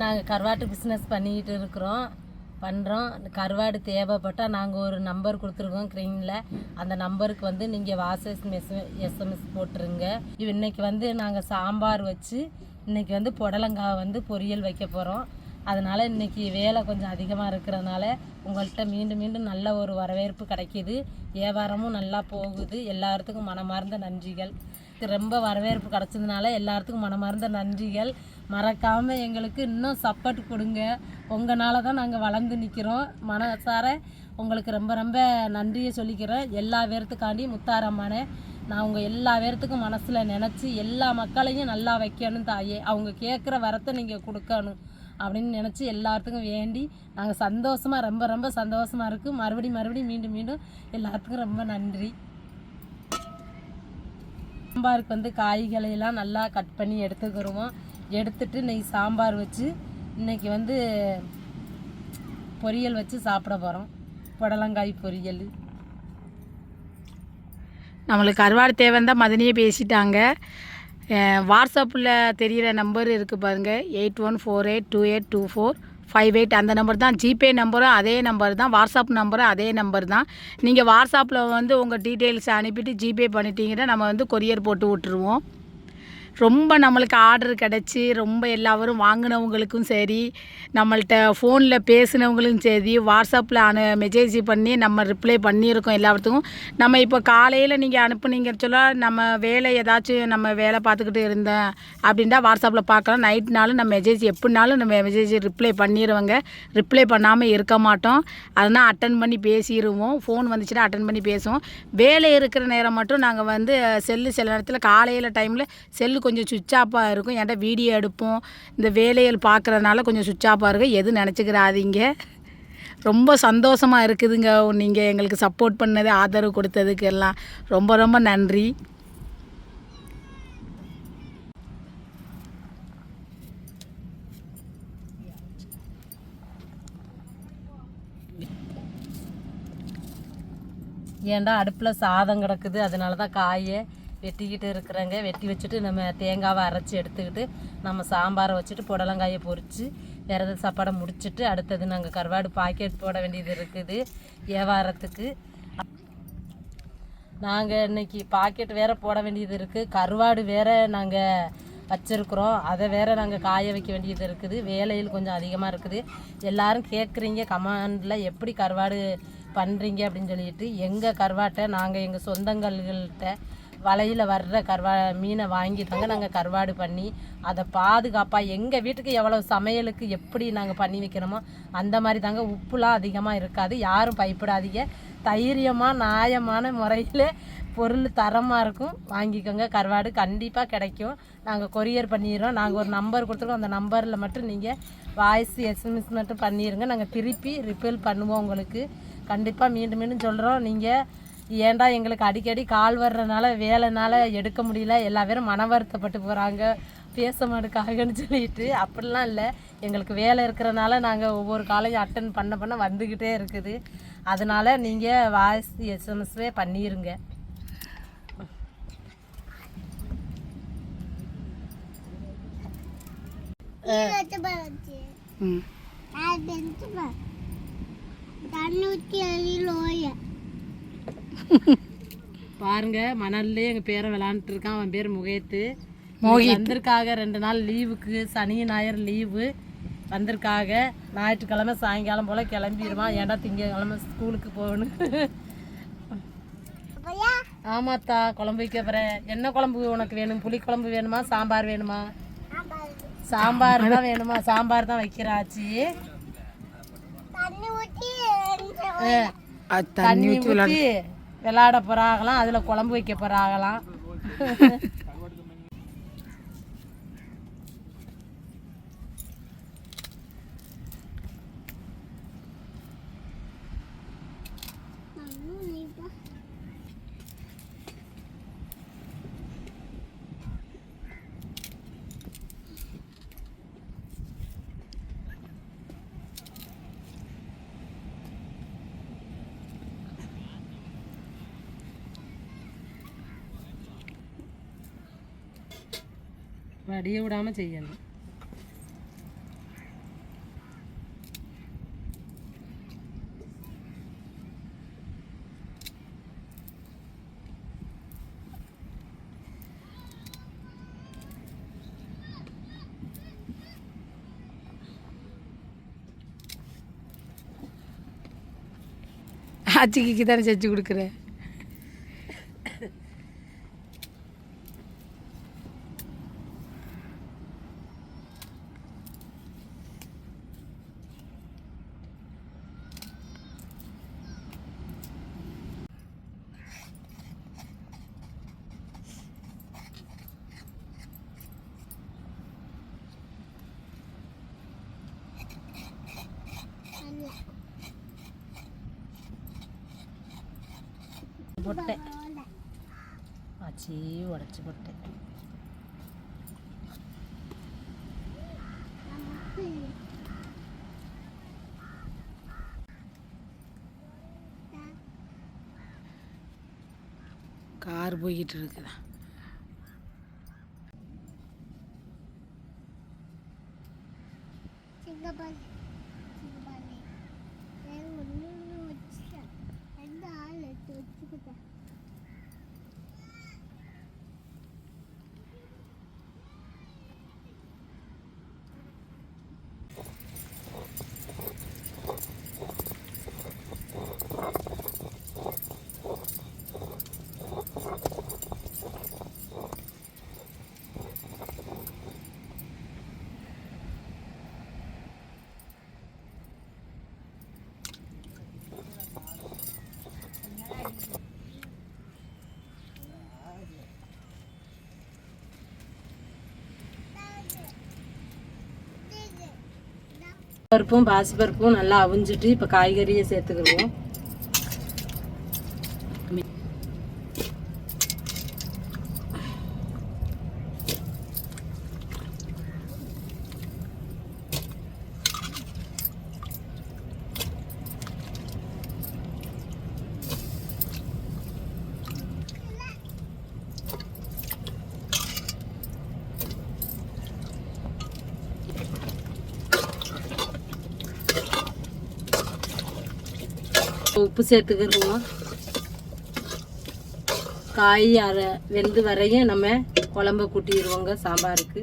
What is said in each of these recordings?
நாங்கள் கருவாட்டு பிஸ்னஸ் பண்ணிக்கிட்டு இருக்கிறோம். பண்ணுறோம் கருவாடு தேவைப்பட்டால் நாங்கள் ஒரு நம்பர் கொடுத்துருக்கோம் க்ரீனில் அந்த நம்பருக்கு வந்து நீங்கள் வாசஸ் மெஸ் எஸ்எம்எஸ் போட்டுருங்க. இது இன்னைக்கு வந்து நாங்கள் சாம்பார் வச்சு இன்றைக்கி வந்து புடலங்காய் வந்து பொரியல் வைக்க போகிறோம் அதனால் இன்றைக்கி வேலை கொஞ்சம் அதிகமாக இருக்கிறதுனால உங்கள்கிட்ட மீண்டும் மீண்டும் நல்ல ஒரு வரவேற்பு கிடைக்கிது. வியாபாரமும் நல்லா போகுது. எல்லாத்துக்கும் மனமார்ந்த நன்றிகள். ரொம்ப வரவேற்பு கிடச்சதுனால எல்லாத்துக்கும் மனமார்ந்த நன்றிகள். மறக்காமல் எங்களுக்கு இன்னும் சப்போர்ட் கொடுங்க. உங்களால் தான் நாங்கள் வளர்ந்து நிற்கிறோம் மனசார உங்களுக்கு ரொம்ப ரொம்ப நன்றியை சொல்லிக்கிறேன். எல்லா பேர்த்துக்காண்டி முத்தாரம்மானே நான் உங்கள் எல்லா பேர்த்துக்கும் மனசில் நினச்சி எல்லா மக்களையும் நல்லா வைக்கணும் தாயே. அவங்க கேட்குற வரத்தை நீங்கள் கொடுக்கணும் அப்படின்னு நினச்சி எல்லாத்துக்கும் வேண்டி நாங்கள் சந்தோஷமாக ரொம்ப ரொம்ப சந்தோஷமாக இருக்குது மறுபடி மறுபடி மீண்டும் மீண்டும் எல்லாத்துக்கும் ரொம்ப நன்றி. சாம்பாருக்கு வந்து காய்களை எல்லாம் நல்லா கட் பண்ணி எடுத்துக்கிடுவோம் எடுத்துட்டு இன்றைக்கி சாம்பார் வச்சு இன்னைக்கு வந்து பொரியல் வச்சு சாப்பிட போகிறோம் புடலங்காய் பொரியல். நம்மளுக்கு அறுவாடு தேவைன்னு தான் மதனியே பேசிட்டாங்க. வாட்ஸ்அப்பில் தெரிகிற நம்பர் இருக்குது பாருங்கள் eight one four eight two eight two four. Five eight அந்த நம்பர் தான். ஜிபே நம்பரும் அதே நம்பர் தான். வாட்ஸ்அப் நம்பரும் அதே நம்பர் தான். நீங்கள் வாட்ஸ்அப்பில் வந்து உங்கள் டீட்டெயில்ஸ் அனுப்பிட்டு ஜிபே பண்ணிட்டீங்கன்னா நம்ம வந்து கொரியர் போட்டு விட்டுருவோம். ரொம்ப நம்மளுக்கு ஆர்டர் கிடச்சி ரொம்ப எல்லாரும் வாங்கினவங்களுக்கும் சரி நம்மள்கிட்ட ஃபோனில் பேசினவங்களுக்கும் சரி வாட்ஸ்அப்பில் அனு மெசேஜ் பண்ணி நம்ம ரிப்ளை பண்ணியிருக்கோம் எல்லாத்துக்கும். நம்ம இப்போ காலையில் நீங்கள் அனுப்புனீங்கன்னு சொல்ல நம்ம வேலை ஏதாச்சும் நம்ம வேலை பார்த்துக்கிட்டு இருந்தேன் அப்படின்ட்டா வாட்ஸ்அப்பில் பார்க்கலாம். நைட்னாலும் நம்ம மெசேஜ் எப்படினாலும் நம்ம மெசேஜ் ரிப்ளை பண்ணிடுவோங்க ரிப்ளை பண்ணாமல் இருக்க மாட்டோம். அதனால் அட்டன் பண்ணி பேசிடுவோம் ஃபோன் வந்துச்சுன்னா அட்டன் பண்ணி பேசுவோம். வேலை இருக்கிற நேரம் மட்டும் நாங்கள் வந்து செல்லு சில நேரத்தில் காலையில் டைமில் செல்லு கொஞ்சம் சுவிட்ச் ஆஃபாக இருக்கும். ஏன்டா வீடியோ எடுப்போம். இந்த வேலைகள் பார்க்குறதுனால கொஞ்சம் சுவிட்ச் ஆஃபாக இருக்கும். எதுவும் நினச்சிக்கிறாதீங்க. ரொம்ப சந்தோஷமாக இருக்குதுங்க. நீங்கள் எங்களுக்கு சப்போர்ட் பண்ணது ஆதரவு கொடுத்ததுக்கு எல்லாம். ரொம்ப ரொம்ப நன்றி. ஏன்டா அடுப்பில் சாதம் கிடக்குது. அதனால தான் காயை வெட்டிக்கிட்டு இருக்கிறாங்க. வெட்டி வச்சுட்டு நம்ம தேங்காவை அரைச்சி எடுத்துக்கிட்டு நம்ம சாம்பாரை வச்சுட்டு புடலங்காயை பொறிச்சு விரத சாப்பாடை முடிச்சுட்டு அடுத்தது நாங்கள் கருவாடு பாக்கெட் போட வேண்டியது இருக்குது வியாபாரத்துக்கு நாங்கள் இன்னைக்கு பாக்கெட் வேற போட வேண்டியது இருக்குது கருவாடு வேறு நாங்கள் வச்சுருக்குறோம். அதை வேற நாங்கள் காய வைக்க வேண்டியது இருக்குது. வேலையில் கொஞ்சம் அதிகமாக இருக்குது. எல்லோரும் கேட்குறீங்க கமாண்டில் எப்படி கருவாடு பண்ணுறீங்க அப்படின்னு சொல்லிட்டு எங்கள் கருவாட்டை நாங்கள் எங்கள் சொந்தங்கள்கிட்ட வலையில் வர்ற கருவா மீனை வாங்கி தாங்க நாங்கள் கருவாடு பண்ணி அதை பாதுகாப்பாக எங்கள் வீட்டுக்கு எவ்வளோ சமையலுக்கு எப்படி நாங்கள் பண்ணி வைக்கிறோமோ அந்த மாதிரி தாங்க உப்புலாம் அதிகமாக இருக்காது. யாரும் பயப்படாதீங்க. தைரியமாக நியாயமான முறையில் பொருள் தரமாக இருக்கும். வாங்கிக்கோங்க. கருவாடு கண்டிப்பாக கிடைக்கும். நாங்கள் கொரியர் பண்ணிடுறோம். நாங்கள் ஒரு நம்பர் கொடுத்துருக்கோம். அந்த நம்பரில் மட்டும் நீங்கள் வாய்ஸ் எஸ்எம்எஸ் மட்டும் பண்ணிடுங்க நாங்கள் திருப்பி ரிப்பேர் பண்ணுவோம் உங்களுக்கு. கண்டிப்பாக மீண்டும் மீண்டும் சொல்கிறோம் நீங்கள் ஏன்டா எங்களுக்கு அடிக்கடி கால் வர்றதுனால வேலைனால எடுக்க முடியல எல்லா பேரும் மன வருத்தப்பட்டு போகிறாங்க பேச மாட்டுக்காகன்னு சொல்லிட்டு அப்படிலாம் இல்லை. எங்களுக்கு வேலை இருக்கிறனால நாங்கள் ஒவ்வொரு காலையும் அட்டன் பண்ண பண்ண வந்துக்கிட்டே இருக்குது. அதனால நீங்கள் வாய்ஸ் எஸ்எம்எஸ்வே பண்ணிடுங்க ம். பாருங்க மணல்லே எங்கள் பேரை விளாண்டுட்டு இருக்கான் அவன் பேர் முகேத்து. மோகித். வந்திருக்காக ரெண்டு நாள் லீவுக்கு சனி ஞாயிறு லீவு வந்திருக்காக. ஞாயிற்றுக்கிழமை சாயங்காலம் போல் கிளம்பிடுவான் ஏன்டா திங்கக்கிழமை ஸ்கூலுக்கு போகணும்? ஆமாத்தா குழம்பு வைக்க போகிறேன் என்ன குழம்பு உனக்கு வேணும்? புளி குழம்பு வேணுமா? சாம்பார் வேணுமா? சாம்பார் தான் வேணுமா? சாம்பார் தான் வைக்கிறாச்சி தண்ணி ஊற்றி விளாட ஊற்றி போகிறாங்களாம் அதில் குழம்பு வைக்க போகிறாங்களாம் അടിയെ വിടാമ செய்யணும். ஆச்சிக்கு தானே செஞ்சு கொடுக்குறேன். போட்டேன் ஆச்சி உடச்சி போட்டேன் கார் போய்கிட்டு இருக்குதா பருப்பும் பாசிப்பருப்பும் நல்லா அவிஞ்சிட்டு இப்போ காய்கறியை சேர்த்துக்கிடுவோம். உப்பு சேர்த்துக்கிடுவோம் காய் அரை வெந்து வரையும் நம்ம குழம்ப கூட்டிடுவோங்க சாம்பாருக்கு.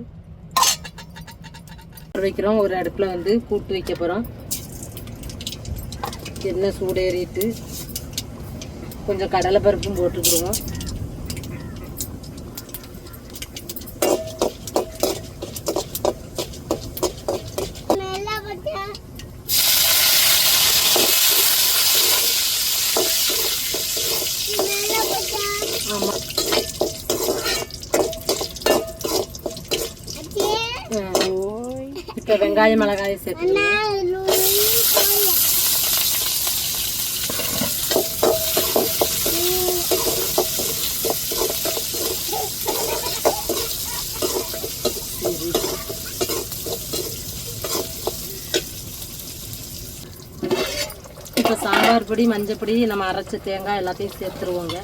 வைக்கிறோம். ஒரு அடுப்பில் வந்து கூட்டு வைக்க போகிறோம் எண்ணெய் சூடேறிட்டு கொஞ்சம் கடலைப்பருப்பும் போட்டுக்கிடுவோம். இப்போ வெங்காயம் மிளகாயை சேர்த்துக்கிடுவோம் இப்போ சாம்பார் பொடி மஞ்சள் பொடி நம்ம அரைச்ச தேங்காய் எல்லாத்தையும் சேர்த்துருவோங்க.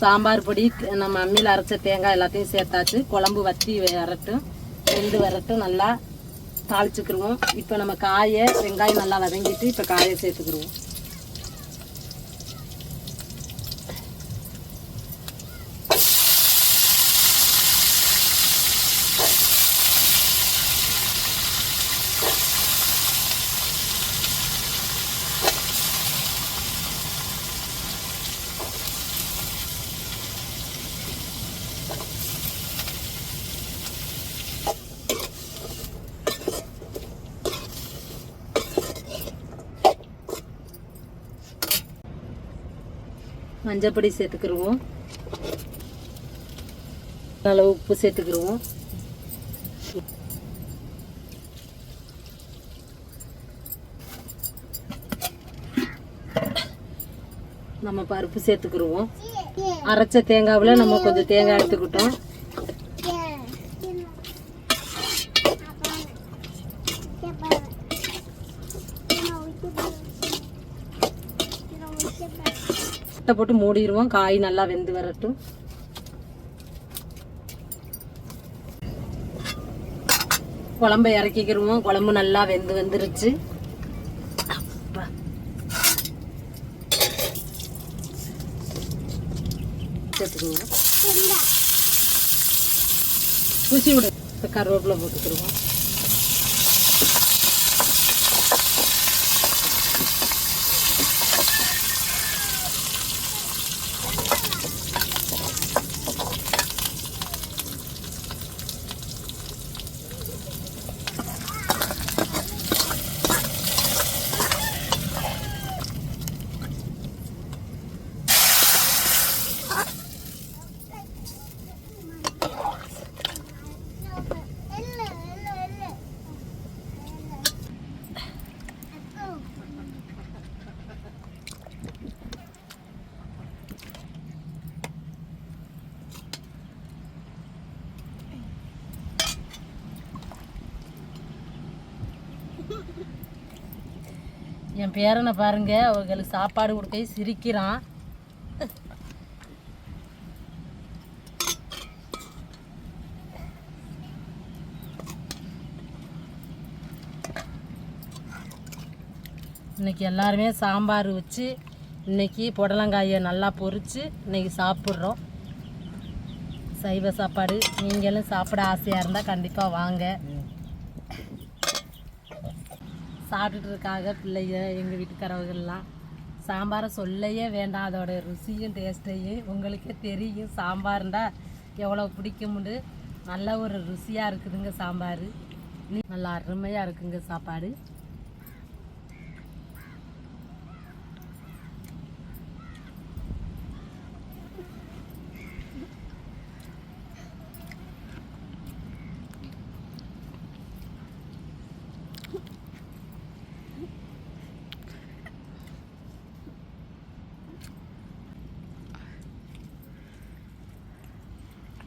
சாம்பார் பொடி நம்ம அம்மியில் அரைச்ச தேங்காய் எல்லாத்தையும் சேர்த்தாச்சு. குழம்பு வத்தி வரட்டும் வெந்து வரட்டும் நல்லா தாளிச்சுக்கிருவோம். இப்போ நம்ம காயை வெங்காயம் நல்லா வதங்கிட்டு இப்போ காயை சேர்த்துக்கிருவோம். மஞ்சப்பொடி சேர்த்துக்கிருவோம். அளவு உப்பு சேர்த்துக்கிருவோம். நம்ம பருப்பு சேர்த்துக்கிருவோம். அரைச்ச தேங்காவில் நம்ம கொஞ்சம் தேங்காய் எடுத்துக்கிட்டோம். தட்டை போட்டு மூடிடுவோம் காய் நல்லா வெந்து வரட்டும். குழம்பை இறக்கிக்கிருவோம். குழம்பு நல்லா வெந்து வந்துருச்சு. பூச்சி விடு. கருவேப்பிலை போட்டுக்கிடுவோம் பேரனை பாருங்க அவங்களுக்கு சாப்பாடு கொடுக்க சிரிக்கிறான். இன்னைக்கு எல்லாருமே சாம்பார் வச்சு இன்றைக்கி புடலங்காயை நல்லா பொறிச்சு இன்றைக்கி சாப்பிட்றோம். சைவ சாப்பாடு நீங்களும் சாப்பிட ஆசையாக இருந்தால் கண்டிப்பாக வாங்க. சாப்பிட்டுட்டு இருக்காங்க பிள்ளைங்க எங்கள் வீட்டுக்காரவர்கள்லாம். சாம்பாரை சொல்லவே வேண்டாம். அதோட ருசியும் டேஸ்ட்டையும் உங்களுக்கே தெரியும். சாம்பார்ண்டா எவ்வளோ பிடிக்கும்னு. நல்ல ஒரு ருசியாக இருக்குதுங்க சாம்பார். நல்லா அருமையாக இருக்குங்க சாப்பாடு.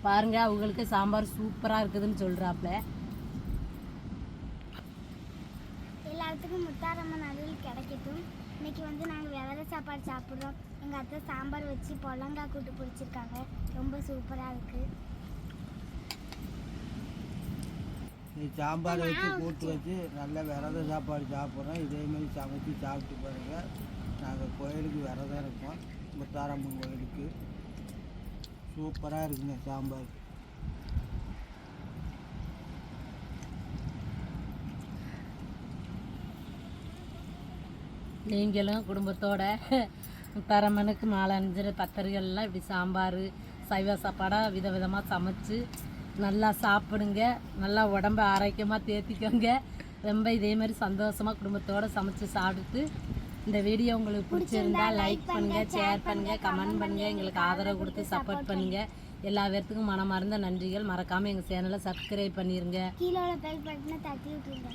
பாருங்க அவங்களுக்கு சாம்பார் சூப்பராக இருக்குதுன்னு சொல்கிறாப்புல எல்லாத்துக்கும் முத்தாரம்மன் அருள் கிடைக்கட்டும். இன்னைக்கு வந்து நாங்கள் விரத சாப்பாடு சாப்பிட்றோம். எங்கள் அத்தை சாம்பார் வச்சு பொல்லங்காய் கூட்டு பிடிச்சிருக்காங்க ரொம்ப சூப்பராக இருக்குது நீ சாம்பார் வச்சு கூட்டு வச்சு. நல்ல விரத சாப்பாடு சாப்பிட்றோம். இதே மாதிரி சமைச்சு சாப்பிட்டு பாருங்க. நாங்கள் கோயிலுக்கு விரதம் இருக்கோம். முத்தாரம்மன் கோயிலுக்கு. சூப்பராக இருக்குங்க சாம்பார். நீங்களும் குடும்பத்தோட தரமனுக்கு மாலை பத்தர்கள்லாம் இப்படி சாம்பார் சைவ சாப்பாடாக விதவிதமாக சமைச்சு நல்லா சாப்பிடுங்க நல்லா உடம்ப ஆரோக்கியமாக தேத்திக்கோங்க. ரொம்ப இதே மாதிரி சந்தோஷமாக குடும்பத்தோட சமைச்சு சாப்பிட்டு இந்த வீடியோ உங்களுக்கு பிடிச்சிருந்தா லைக் பண்ணுங்க ஷேர் பண்ணுங்க கமெண்ட் பண்ணுங்க. எங்களுக்கு ஆதரவு கொடுத்து சப்போர்ட் பண்ணுங்க. எல்லா பேர்த்துக்கும் மனமார்ந்த நன்றிகள். மறக்காமல் எங்கள் சேனலை சப்ஸ்கிரைப் பண்ணிடுங்க கீழே பெல் பட்டனை தட்டி விட்டுருங்க.